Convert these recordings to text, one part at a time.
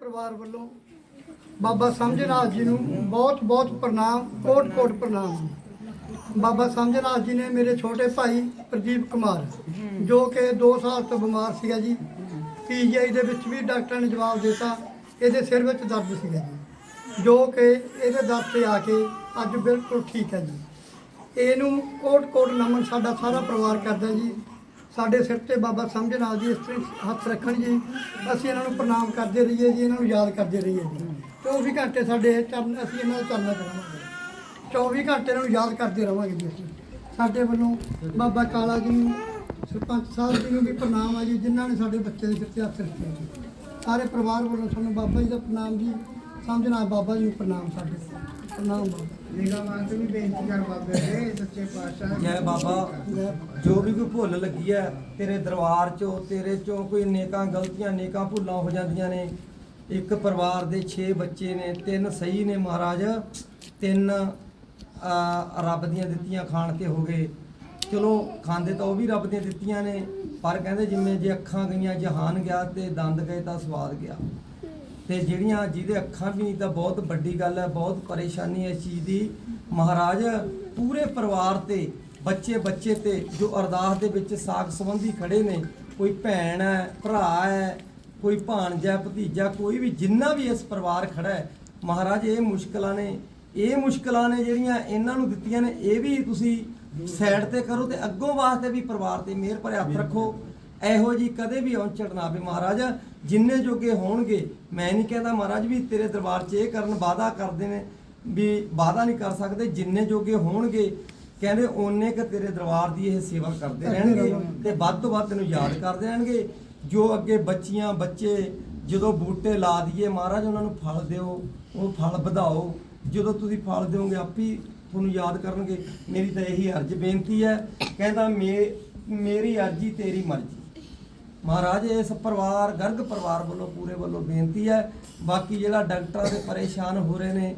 ਪਰਿਵਾਰ ਵੱਲੋਂ ਬਾਬਾ ਸਮਝਨਾਥ ਜੀ ਨੂੰ ਬਹੁਤ ਬਹੁਤ ਪ੍ਰਣਾਮ, ਕੋਟ ਕੋਟ ਪ੍ਰਣਾਮ। ਬਾਬਾ ਸਮਝਨਾਥ ਜੀ ਨੇ ਮੇਰੇ ਛੋਟੇ ਭਾਈ ਪ੍ਰਦੀਪ ਕੁਮਾਰ, ਜੋ ਕਿ 2 ਸਾਲ ਤੋਂ ਬਿਮਾਰ ਸੀਗਾ ਜੀ, ਪੀਜੀਆਈ ਦੇ ਵਿੱਚ ਵੀ ਡਾਕਟਰਾਂ ਨੇ ਜਵਾਬ ਦਿੱਤਾ, ਇਹਦੇ ਸਿਰ ਵਿੱਚ ਦਰਦ ਸੀਗਾ ਜੀ, ਜੋ ਕਿ ਇਹਦੇ ਦਰਦ ਤੇ ਆ ਕੇ ਅੱਜ ਬਿਲਕੁਲ ਠੀਕ ਹੈ ਜੀ। ਇਹਨੂੰ ਕੋਟ ਕੋਟ ਨਮਨ ਸਾਡਾ ਸਾਰਾ ਪਰਿਵਾਰ ਕਰਦਾ ਜੀ। ਸਾਡੇ ਸਿਰ ਤੇ ਬਾਬਾ ਸਮਝ ਨਾਲ ਜੀ, ਇਸ ਤਰ੍ਹਾਂ ਹੱਥ ਰੱਖਣ ਜੀ। ਅਸੀਂ ਇਹਨਾਂ ਨੂੰ ਪ੍ਰਣਾਮ ਕਰਦੇ ਰਹੀਏ ਜੀ, ਇਹਨਾਂ ਨੂੰ ਯਾਦ ਕਰਦੇ ਰਹੀਏ ਜੀ। 24 ਘੰਟੇ ਸਾਡੇ ਚਰਨ, ਅਸੀਂ ਇਹਨਾਂ ਦਾ ਚਰਨਾ ਕਰਾਂਗੇ 24 ਘੰਟੇ ਇਹਨਾਂ ਨੂੰ ਯਾਦ ਕਰਦੇ ਰਵਾਂਗੇ ਜੀ ਅਸੀਂ। ਸਾਡੇ ਵੱਲੋਂ ਬਾਬਾ ਕਾਲਾ ਜੀ ਨੂੰ ਸਰਪੰਚ ਸਾਹਿਬ ਜੀ ਨੂੰ ਵੀ ਪ੍ਰਣਾਮ ਆ ਜੀ, ਜਿਨ੍ਹਾਂ ਨੇ ਸਾਡੇ ਬੱਚੇ ਦੇ ਸਿਰ ਤੇ ਹੱਥ ਰੱਖਿਆ ਜੀ। ਸਾਰੇ ਪਰਿਵਾਰ ਵੱਲੋਂ ਸਾਨੂੰ ਬਾਬਾ ਜੀ ਦਾ ਪ੍ਰਣਾਮ ਜੀ ਸਮਝਨਾਥ ਬਾਬਾ ਜੀ ਨੂੰ ਪ੍ਰਣਾਮ ਸਾਡੇ ਪ੍ਰਣਾਮ ਬਾਬਾ ਨਿਗਾਹ ਮਾਨ ਤੇ ਵੀ ਬੇਨਤੀ ਕਰ ਬਾਬੇ ਦੇ ਸੱਚੇ ਪਾਤਸ਼ਾਹ। ਜੈ ਬਾਬਾ ਜੋ ਵੀ ਕੋਈ ਭੁੱਲ ਲੱਗੀ ਹੈ ਤੇਰੇ ਦਰਬਾਰ ਚੋਂ ਤੇਰੇ ਚੋਂ ਕੋਈ ਨੇਕਾਂ ਗਲਤੀਆਂ ਨੇਕਾਂ ਭੁੱਲਾਂ ਹੋ ਜਾਂਦੀਆਂ ਨੇ। ਇੱਕ ਪਰਿਵਾਰ ਦੇ 6 ਬੱਚੇ ਨੇ ਤਿੰਨ ਸਹੀ ਨੇ ਮਹਾਰਾਜ ਤਿੰਨ ਰੱਬ ਦੀਆਂ ਦਿੱਤੀਆਂ ਖਾਣ ਤੇ ਹੋ ਗਏ। ਚਲੋ ਖਾਂਦੇ ਤਾਂ ਉਹ ਵੀ ਰੱਬ ਦੀਆਂ ਦਿੱਤੀਆਂ ਨੇ ਪਰ ਕਹਿੰਦੇ ਜਿਵੇਂ ਜੇ ਅੱਖਾਂ ਗਈਆਂ ਜਹਾਨ ਗਿਆ ਤੇ ਦੰਦ ਗਏ ਤਾਂ ਸਵਾਦ ਗਿਆ। ਤੇ ਜਿਹੜੀਆਂ ਜਿਹਦੇ ਅੱਖਾਂ ਵੀ ਨਹੀਂ ਤਾਂ ਬਹੁਤ ਵੱਡੀ ਗੱਲ ਹੈ ਬਹੁਤ ਪਰੇਸ਼ਾਨੀ ਹੈ ਇਸ ਚੀਜ਼ ਦੀ। ਮਹਾਰਾਜ ਪੂਰੇ ਪਰਿਵਾਰ ਤੇ ਬੱਚੇ ਬੱਚੇ ਤੇ ਜੋ ਅਰਦਾਸ ਦੇ ਵਿੱਚ ਸਾਖ ਸੰਬੰਧੀ ਖੜੇ ਨੇ ਕੋਈ ਭੈਣ ਹੈ ਭਰਾ ਹੈ ਕੋਈ ਭਾਣਜਾ ਭਤੀਜਾ ਕੋਈ ਵੀ ਜਿੰਨਾ ਵੀ ਇਸ ਪਰਿਵਾਰ ਖੜਾ ਹੈ ਮਹਾਰਾਜ ਇਹ ਮੁਸ਼ਕਲਾਂ ਨੇ ਇਹ ਮੁਸ਼ਕਲਾਂ ਨੇ ਜਿਹੜੀਆਂ ਇਹਨਾਂ ਨੂੰ ਦਿੱਤੀਆਂ ਨੇ ਇਹ ਵੀ ਤੁਸੀਂ ਸਾਈਡ ਤੇ ਕਰੋ ਤੇ ਅੱਗੋਂ ਵਾਸਤੇ ਵੀ ਪਰਿਵਾਰ ਤੇ ਮਿਹਰ ਭਰੇ ਹੱਥ ਰੱਖੋ। ਇਹੋ ਜੀ ਕਦੇ ਵੀ ਔਂਚੜ ਨਾ ਆਵੇ ਮਹਾਰਾਜ ਜਿੰਨੇ ਜੋਗੇ ਹੋਣਗੇ ਮੈਂ ਨਹੀਂ ਕਹਿੰਦਾ ਮਹਾਰਾਜ ਵੀ ਤੇਰੇ ਦਰਬਾਰ 'ਚ ਇਹ ਕਰਨ ਵਾਦਾ ਕਰਦੇ ਨੇ ਵੀ ਵਾਦਾ ਨਹੀਂ ਕਰ ਸਕਦੇ ਜਿੰਨੇ ਜੋਗੇ ਹੋਣਗੇ ਕਹਿੰਦੇ ਓਨੇ ਕ ਤੇਰੇ ਦਰਬਾਰ ਦੀ ਇਹ ਸੇਵਾ ਕਰਦੇ ਰਹਿਣਗੇ ਤੇ ਵੱਧ ਤੋਂ ਵੱਧ ਤੈਨੂੰ ਯਾਦ ਕਰਦੇ ਰਹਿਣਗੇ ਜੋ ਅੱਗੇ ਬੱਚੀਆਂ ਬੱਚੇ ਜਦੋਂ ਬੂਟੇ ਲਾ ਦਈਏ ਮਹਾਰਾਜ ਉਹਨਾਂ ਨੂੰ ਫਲ ਦਿਓ ਉਹ ਫਲ ਵਧਾਓ। ਜਦੋਂ ਤੁਸੀਂ ਫਲ ਦਿਓਗੇ ਆਪੀ ਤੁਹਾਨੂੰ ਯਾਦ ਕਰਨਗੇ। ਮੇਰੀ ਤਾਂ ਇਹੀ ਅਰਜ਼ ਬੇਨਤੀ ਹੈ ਕਹਿੰਦਾ ਮੇ ਮੇਰੀ ਅਰਜ਼ੀ ਤੇਰੀ ਮਰਜ਼ੀ। ਮਹਾਰਾਜ, ਇਸ ਪਰਿਵਾਰ, ਗਰਗ ਪਰਿਵਾਰ ਵੱਲੋਂ ਪੂਰੇ ਵੱਲੋਂ ਬੇਨਤੀ ਹੈ। ਬਾਕੀ ਜਿਹੜਾ ਡਾਕਟਰਾਂ ਦੇ ਪਰੇਸ਼ਾਨ ਹੋ ਰਹੇ ਨੇ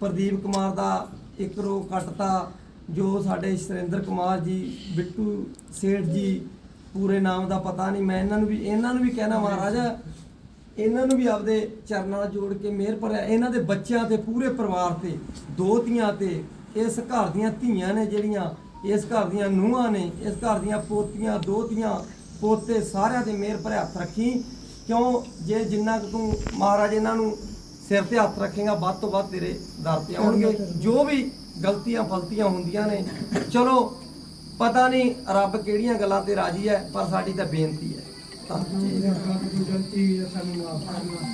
ਪ੍ਰਦੀਪ ਕੁਮਾਰ ਦਾ ਇੱਕ ਰੋ ਕੱਟਤਾ ਜੋ ਸਾਡੇ ਸੁਰਿੰਦਰ ਕੁਮਾਰ ਜੀ, ਬਿੱਟੂ ਸੇਠ ਜੀ, ਪੂਰੇ ਨਾਮ ਦਾ ਪਤਾ ਨਹੀਂ, ਮੈਂ ਇਹਨਾਂ ਨੂੰ ਵੀ, ਇਹਨਾਂ ਨੂੰ ਵੀ ਕਹਿਣਾ ਮਹਾਰਾਜ, ਇਹਨਾਂ ਨੂੰ ਵੀ ਆਪਦੇ ਚਰਨਾਂ ਨਾਲ ਜੋੜ ਕੇ ਮਿਹਰ ਭਰਿਆ। ਇਹਨਾਂ ਦੇ ਬੱਚਿਆਂ ਤੇ, ਪੂਰੇ ਪਰਿਵਾਰ ਤੇ, ਦੋ ਧੀਆਂ ਤੇ, ਇਸ ਘਰ ਦੀਆਂ ਧੀਆਂ ਨੇ ਜਿਹੜੀਆਂ, ਇਸ ਘਰ ਦੀਆਂ ਨੂੰਹਾਂ ਨੇ, ਇਸ ਘਰ ਦੀਆਂ ਪੋਤੀਆਂ, ਦੋ ਧੀਆਂ ਪੋਤੇ ਸਾਰਿਆਂ ਤੇ ਮਿਹਰ ਭਰਿਆ ਹੱਥ ਰੱਖੀ। ਕਿਉਂ? ਜੇ ਜਿੰਨਾ ਕੁ ਤੂੰ ਮਹਾਰਾਜ ਇਹਨਾਂ ਨੂੰ ਸਿਰ ਤੇ ਹੱਥ ਰੱਖੇਗਾ ਵੱਧ ਤੋਂ ਵੱਧ ਤੇਰੇ ਦਰ ਤੇ ਆਉਣਗੇ। ਜੋ ਵੀ ਗਲਤੀਆਂ ਫਲਤੀਆਂ ਹੁੰਦੀਆਂ ਨੇ ਚਲੋ ਪਤਾ ਨਹੀਂ ਰੱਬ ਕਿਹੜੀਆਂ ਗੱਲਾਂ ਤੇ ਰਾਜੀ ਹੈ ਪਰ ਸਾਡੀ ਤਾਂ ਬੇਨਤੀ ਹੈ। ਸਾਡੀ ਗਲਤੀ ਹੈ ਸਾਨੂੰ ਮਾਫ ਕਰਨਾ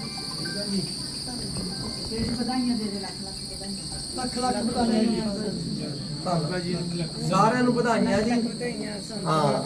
ਲੱਖ ਲੱਖ ਜੀ ਧੰਨਵਾਦ ਜੀ। ਸਾਰਿਆਂ ਨੂੰ ਵਧਾਈਆਂ ਜੀ। ਹਾਂ।